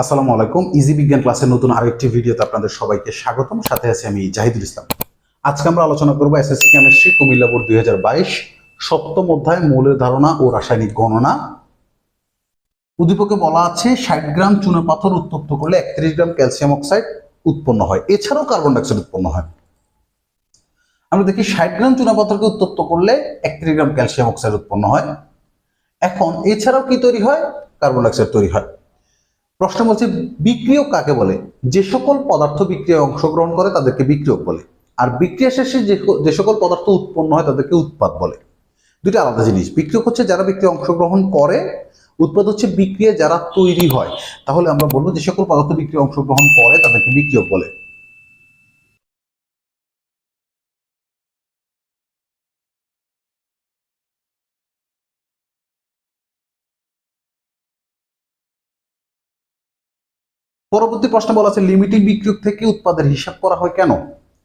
আসসালামু আলাইকুম। ইজি বিজ্ঞান ক্লাসের নতুন আরেকটি ভিডিওতে আপনাদের সবাইকে স্বাগতম। সাথে আছি আমি জাহিদুল ইসলাম। আজকে আমরা আলোচনা করব এসএসসি কেমিস্ট্রি কুমিল্লা বোর্ড দুই হাজার বাইশ, সপ্তম অধ্যায়, মৌলের ধারণা ও রাসায়নিক গণনা। উদ্দীপকে বলা আছে, ষাট গ্রাম চুনাপাথর উত্তপ্ত করলে একত্রিশ গ্রাম ক্যালসিয়াম অক্সাইড উৎপন্ন হয়। এছাড়াও কার্বন ডাইঅক্সাইড উৎপন্ন হয়। আমরা দেখি, ষাট গ্রাম চুনাপাথরকে উত্তপ্ত করলে একত্রিশ গ্রাম ক্যালসিয়াম অক্সাইড উৎপন্ন হয়। এখন, এছাড়াও কি তৈরি হয়? কার্বন ডাইঅক্সাইড তৈরি হয়। প্রশ্ন বলছে, বিক্রিয়ক কাকে বলে? যে সকল পদার্থ বিক্রিয়ায় অংশগ্রহণ করে তাদেরকে বিক্রিয়ক বলে। আর বিক্রিয়া শেষে যে সকল পদার্থ উৎপন্ন হয় তাদেরকে উৎপাদ বলে। দুটো আলাদা জিনিস। বিক্রিয়ক হচ্ছে যারা বিক্রিয়া অংশগ্রহণ করে, উৎপাদ হচ্ছে বিক্রিয়া যারা তৈরি হয়। তাহলে আমরা বলব যে সকল পদার্থ বিক্রিয়া অংশগ্রহণ করে তাদেরকে বিক্রিয়ক বলে। পরবর্তী প্রশ্ন বলা আছে, লিমিটিং বিক্রিয়ক থেকে উৎপাদের হিসাব করা হয় কেন?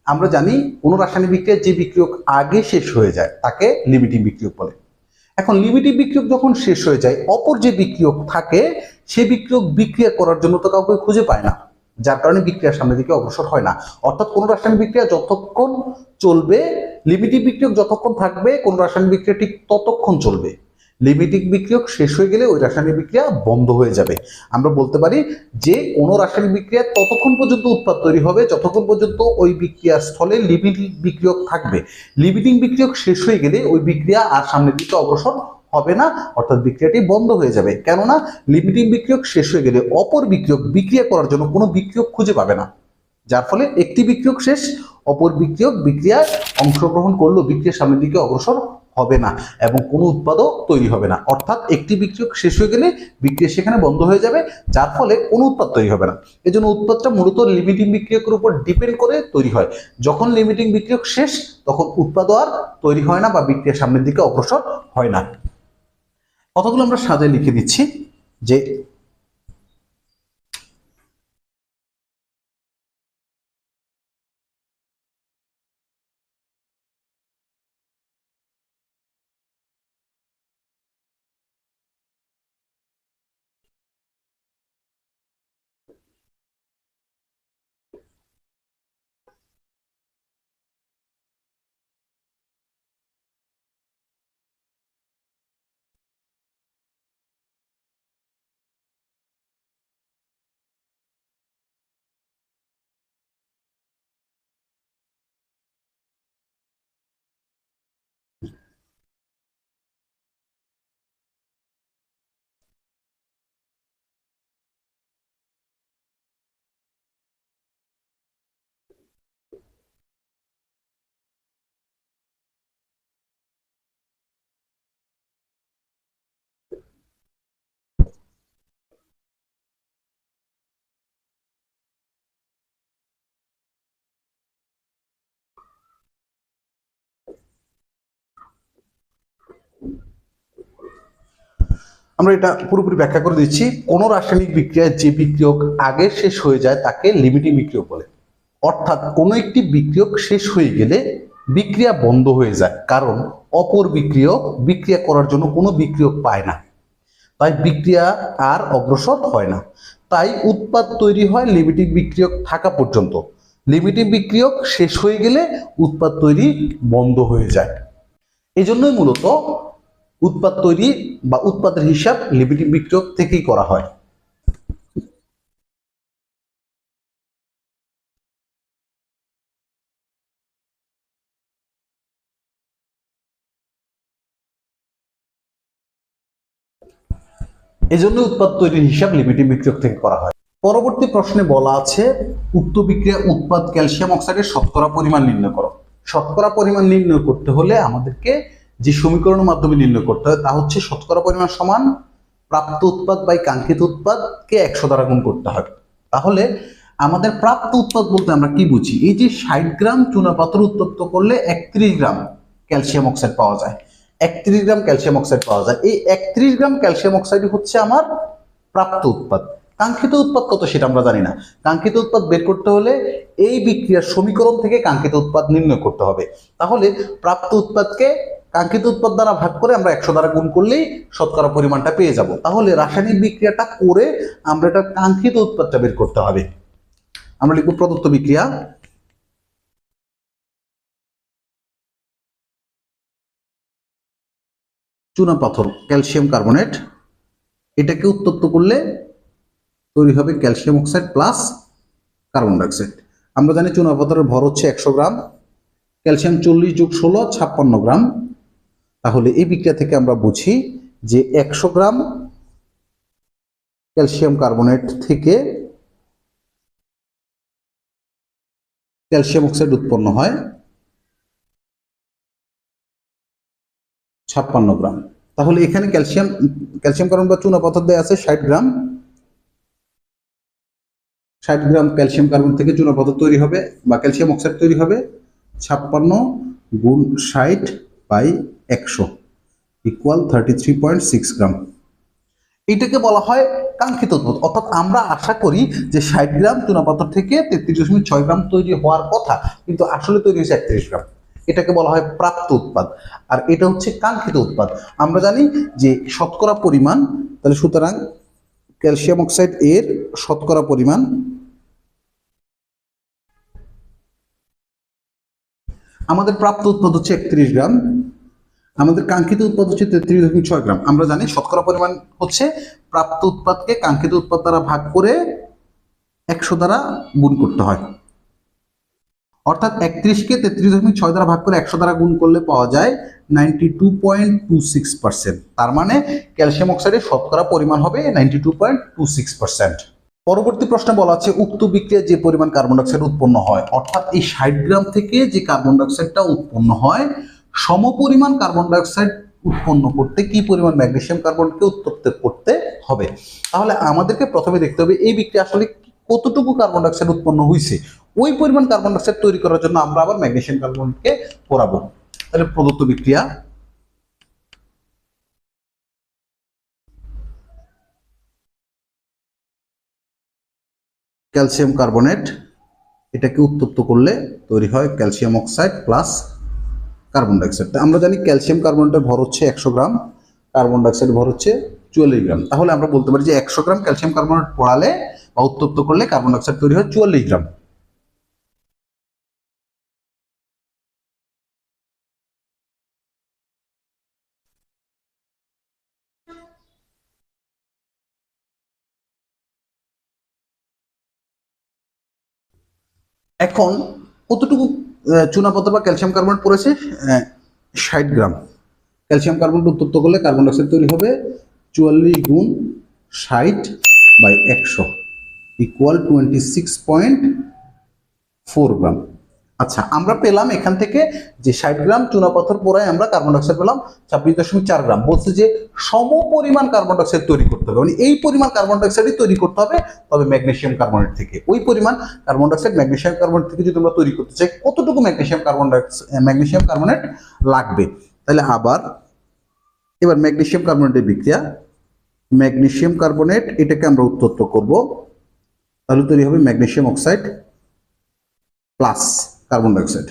আমরা জানি কোনো রাসায়নিক বিক্রিয়া যে বিক্রিয়ক আগে শেষ হয়ে যায়, তাকে লিমিটিং বিক্রিয়ক বলে। এখন লিমিটিং বিক্রিয়ক যখন শেষ হয়ে যায়, অপর যে বিক্রিয়ক থাকে, সে বিক্রিয়ক বিক্রিয়া করার জন্য তো কাউকে খুঁজে পায় না, যার কারণে বিক্রিয়ার সামনের দিকে অগ্রসর হয় না। অর্থাৎ কোনো রাসায়নিক বিক্রিয়া যতক্ষণ চলবে, লিমিটিং বিক্রিয়ক যতক্ষণ থাকবে, কোন রাসায়নিক বিক্রিয়া ঠিক ততক্ষণ চলবে। লিমিটিং বিক্রিয়ক শেষ হয়ে গেলে ওই রাসায়নিক বিক্রিয়া বন্ধ হয়ে যাবে। আমরা বলতে পারি যে কোনো রাসায়নিক বিক্রিয়া ততক্ষণ পর্যন্ত উৎপাদ তৈরি হবে, যতক্ষণ পর্যন্ত ওই বিক্রিয়ার স্থলে লিমিটিং বিক্রিয়ক থাকবে। লিমিটিং বিক্রিয়ক শেষ হয়ে গেলে ওই বিক্রিয়া আর সামনের দিকে অগ্রসর হবে না, অর্থাৎ বিক্রিয়াটি বন্ধ হয়ে যাবে। কেননা লিমিটিং বিক্রিয়ক শেষ হয়ে গেলে অপর বিক্রিয়ক বিক্রিয়া করার জন্য কোনো বিক্রিয়ক খুঁজে পাবে না। যার ফলে একটি বিক্রিয়ক শেষ, অপর বিক্রিয়ক বিক্রিয়ায় অংশগ্রহণ করলেও বিক্রিয়ার সামনের দিকে অগ্রসর হবে না এবং কোনো উৎপাদও তৈরি হবে না। অর্থাৎ একটি বিক্রিয়ক শেষ হয়ে গেলে বিক্রিয়া সেখানে বন্ধ হয়ে যাবে, যার ফলে কোনো উৎপাদ তৈরি হবে না। এই জন্য উৎপাদটা মূলত লিমিটিং বিক্রিয়কের উপর ডিপেন্ড করে তৈরি হয়। যখন লিমিটিং বিক্রিয়ক শেষ, তখন উৎপাদও আর তৈরি হয় না বা বিক্রিয়ার সামনের দিকে অগ্রসর হয় না। কথাগুলো আমরা সাজায় লিখে দিচ্ছি যে আমরা এটা পুরোপুরি ব্যাখ্যা করে দিচ্ছি। কোনো রাসায়নিক বিক্রিয়ায় যে বিক্রিয়ক আগে শেষ হয়ে যায়, তাকে লিমিটিং বিক্রিয়ক বলে। অর্থাৎ কোনো একটি বিক্রিয়ক শেষ হয়ে গেলে বিক্রিয়া বন্ধ হয়ে যায়। কারণ অপর বিক্রিয়ক বিক্রিয়া করার জন্য কোনো বিক্রিয়ক পায় না। তাই বিক্রিয়া আর অগ্রসর হয় না। তাই উৎপাদ তৈরি হয় লিমিটিং বিক্রিয়ক থাকা পর্যন্ত। লিমিটিং বিক্রিয়ক শেষ হয়ে গেলে উৎপাদ তৈরি বন্ধ হয়ে যায়। এই জন্যই মূলত উৎপাদ তৈরি বা উৎপাদের হিসাব লিমিটিং বিক্রিয়ক থেকেই করা হয়। এজন্য উৎপাদ তৈরির হিসাব লিমিটিং বিক্রিয়ক থেকে করা হয়। পরবর্তী প্রশ্নে বলা আছে, উক্ত বিক্রিয়া উৎপাদ ক্যালসিয়াম অক্সাইডের শতকরা পরিমাণ নির্ণয় করো। শতকরা পরিমাণ নির্ণয় করতে হলে আমাদেরকে যে সমীকরণের মাধ্যমে নির্ণয় করতে হয়, তা হচ্ছে শতকরা পরিমাণ সমান প্রাপ্ত উৎপাদ বাই কাঙ্ক্ষিত উৎপাদকে একশো দ্বারা গুণ করতে হবে। তাহলে আমাদের প্রাপ্ত উৎপাদ বলতে আমরা কি বুঝি? এই যে ষাট গ্রাম চুনাপাথর উত্তপ্ত করলে একত্রিশ গ্রাম ক্যালসিয়াম অক্সাইড পাওয়া যায়। একত্রিশ গ্রাম ক্যালসিয়াম অক্সাইড পাওয়া যায়। এই একত্রিশ গ্রাম ক্যালসিয়াম অক্সাইড হচ্ছে আমার প্রাপ্ত উৎপাদ। কাঙ্ক্ষিত উৎপাদ কত সেটা আমরা জানি না। কাঙ্ক্ষিত উৎপাদ বের করতে হলে এই বিক্রিয়ার সমীকরণ থেকে কাঙ্ক্ষিত উৎপাদ নির্ণয় করতে হবে। তাহলে প্রাপ্ত উৎপাদকে কাঙ্ক্ষিত উৎপাদ দ্বারা ভাগ করে আমরা একশো দ্বারা গুণ করলেই শতকরা পরিমাণটা পেয়ে যাব। তাহলে রাসায়নিক বিক্রিয়াটা করে আমরা এটা কাঙ্ক্ষিত উৎপাদটা বের করতে হবে। আমরা লিখব প্রদত্ত বিক্রিয়া। চুনা পাথর, ক্যালসিয়াম কার্বনেট। এটাকে উত্তপ্ত করলে তৈরি হবে calcium oxide plus carbon dioxide. আমরা জানি চুনা পাথরের ভর হচ্ছে একশো গ্রাম, ক্যালসিয়াম চল্লিশ যোগ ষোলো, ছাপ্পান্ন গ্রাম। তাহলে এই বিক্রিয়া থেকে আমরা বুঝি যে একশো গ্রাম ক্যালসিয়াম কার্বনেট থেকে ক্যালসিয়াম অক্সাইড উৎপন্ন হয় ছাপ্পান্ন গ্রাম। তাহলে এখানে ক্যালসিয়াম ক্যালসিয়াম কার্বন বা চুনা পাথর দেওয়া আছে ষাট গ্রাম। ষাট গ্রাম ক্যালসিয়াম কার্বন থেকে চুনা পাথর তৈরি হবে বা ক্যালসিয়াম অক্সাইড তৈরি হবে। ছাপ্পান্ন গুণ ষাট বাই একশো equal thirty three point six gram এটাকে বলা হয় কাঙ্ক্ষিত উৎপাদ অর্থাৎ আমরা আশা করি যে ষাট গ্রাম চুনাপাথর থেকে তেত্রিশ দশমিক ছয় গ্রাম তৈরি হওয়ার কথা, কিন্তু আসলে তৈরি হয়েছে একত্রিশ গ্রাম। এটাকে বলা হয় প্রাপ্ত উৎপাদ। আর এটা হচ্ছে কাঙ্ক্ষিত উৎপাদ। আমরা জানি যে শতকরা পরিমাণ, তাহলে সুতরাং ক্যালসিয়াম অক্সাইড এর শতকরা পরিমাণ আমাদের প্রাপ্ত উৎপাদ হচ্ছে একত্রিশ গ্রাম। আমাদের কাঙ্ক্ষিত উৎপাদ হচ্ছে তেত্রিশ দশমিক ছয় গ্রাম। আমরা জানি শতকরা পরিমাণ হচ্ছে প্রাপ্ত উৎপাদকে কাঙ্ক্ষিত উৎপাদ দ্বারা ভাগ করে একশো দ্বারা গুণ করতে হয়। অর্থাৎ একত্রিশকে তেত্রিশ দশমিক ছয় দ্বারা ভাগ করে একশো দ্বারা গুণ করলে পাওয়া যায় ninety two point two six percent. তার মানে ক্যালসিয়াম অক্সাইডের শতকরা পরিমাণ হবে ninety two point two six percent. পরবর্তী প্রশ্নে বলা আছে, উক্ত বিক্রিয়ায় যে পরিমাণ কার্বন ডাইঅক্সাইড উৎপন্ন হয়, অর্থাৎ এই ষাট গ্রাম থেকে যে কার্বন ডাইঅক্সাইডটা উৎপন্ন হয় সমপরিমাণ কার্বন ডাইঅক্সাইড উৎপন্ন করতে কি পরিমাণ ম্যাগনেশিয়াম কার্বনকে উত্তপ্ত করতে হবে? তাহলে আমাদেরকে প্রথমে দেখতে হবে এই বিক্রিয়া আসলে কতটুকু কার্বন ডাইঅক্সাইড উৎপন্ন হয়েছে ওই পরিমাণ কার্বন ডাইঅক্সাইড তৈরি করার জন্য আমরা আবার ম্যাগনেশিয়াম কার্বনকে পোড়াবো তাহলে প্রদত্ত বিক্রিয়া ক্যালসিয়াম কার্বনেট এটাকে উত্তপ্ত করলে তৈরি হয় calcium oxide plus carbon dioxide. আমরা জানি ক্যালসিয়াম কার্বনেটের ভর হচ্ছে একশো গ্রাম, কার্বন ডাইঅক্সাইড ভর হচ্ছে চুয়াল্লিশ গ্রাম। তাহলে আমরা বলতে পারি যে একশো গ্রাম ক্যালসিয়াম কার্বনেট পড়ালে বা উত্তপ্ত করলে কার্বন ডাইঅক্সাইড তৈরি হয় চুয়াল্লিশ গ্রাম। এখন কতটুকু চুনাপত্র বা ক্যালসিয়াম কার্বনেট পড়েছে ষাট গ্রাম। ক্যালসিয়াম কার্বনেট উত্তপ্ত করলে কার্বন ডাইঅক্সাইড তৈরি হবে চুয়াল্লিশ গুণ ষাট বাই একশো equal twenty six point four gram. আচ্ছা আমরা পেলাম এখান থেকে যে ষাট গ্রাম চুনাপাথর পোড়ায় আমরা কার্বন ডাইঅক্সাইড পেলাম ছাব্বিশ দশমিক চার গ্রাম। বলছে যে সম পরিমাণ কার্বন ডাইঅক্সাইড তৈরি করতে হবে। মানে এই পরিমাণ কার্বন ডাইঅক্সাইডই তৈরি করতে হবে, তবে ম্যাগনেশিয়াম কার্বনেট থেকে। ওই পরিমাণ কার্বন ডাইঅক্সাইড ম্যাগনেসিয়াম কার্বনেট থেকে যদি আমরা তৈরি করতে চাই, কতটুকু magnesium carbon dioxide magnesium carbonate লাগবে? তাহলে আবার, এবার ম্যাগনেশিয়াম কার্বনেটের বিক্রিয়া। ম্যাগনেশিয়াম কার্বনেট এটাকে আমরা উত্তপ্ত করব। তাহলে তৈরি হবে magnesium oxide plus carbon dioxide.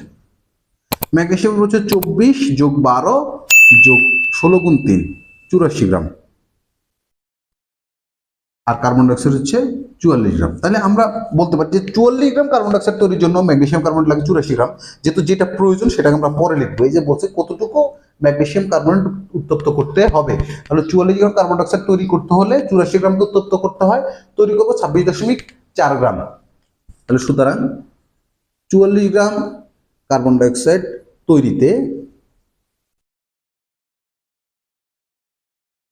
Magnesium হচ্ছে চব্বিশ যোগ বারো যোগ ষোলো গুণ তিন, চুরাশি গ্রাম। আর কার্বন ডাইঅক্সাইড হচ্ছে চুয়াল্লিশ গ্রাম। তাহলে আমরা বলতে পারি যে চুয়াল্লিশ গ্রাম কার্বন ডাইঅক্সাইড তৈরির জন্য ম্যাগনেশিয়াম কার্বনেট লাগে চুরাশি গ্রাম। যেহেতু যেটা প্রয়োজন সেটাকে আমরা পরে লিখব। এই যে বলছে কতটুকু ম্যাগনেশিয়াম কার্বনেট উত্তপ্ত করতে হবে। তাহলে চুয়াল্লিশ গ্রাম কার্বন ডাইঅক্সাইড তৈরি করতে হলে চুরাশি গ্রামকে উত্তপ্ত করতে হয়। তৈরি করব ছাব্বিশ দশমিক চার গ্রাম। তাহলে সুতরাং চুয়াল্লিশ গ্রাম কার্বন ডাইঅক্সাইড তৈরিতে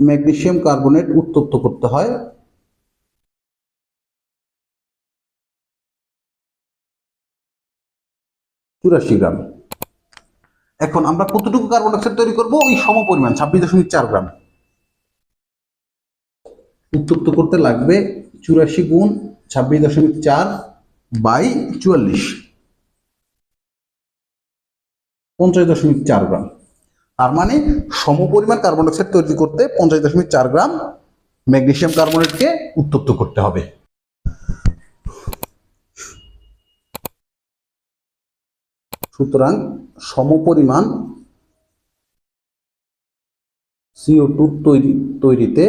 ম্যাগনেশিয়াম কার্বনেট উত্তপ্ত করতে হয়। চুরাশি গ্রাম। এখন আমরা কতটুকু কার্বন ডাইঅক্সাইড তৈরি করব? ওই সম পরিমাণ ছাব্বিশ দশমিক চার গ্রাম। উত্তপ্ত করতে লাগবে চুরাশি গুণ ছাব্বিশ দশমিক চার বাই চুয়াল্লিশ। পঞ্চাশ দশমিক চার গ্রাম। তার মানে সমপরিমাণ কার্বন ডাইঅক্সাইড তৈরি করতে পঞ্চাশ দশমিক চার গ্রাম ম্যাগনেসিয়াম কার্বনেটকে উত্তপ্ত করতে হবে। সুতরাং সমপরিমাণ সিও টু তৈরি, তৈরিতে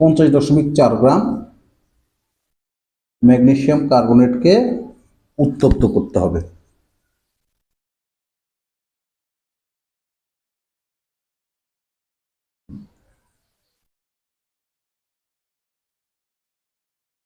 পঞ্চাশ দশমিক চার গ্রাম ম্যাগনেশিয়াম কার্বনেটকে উত্তপ্ত করতে হবে।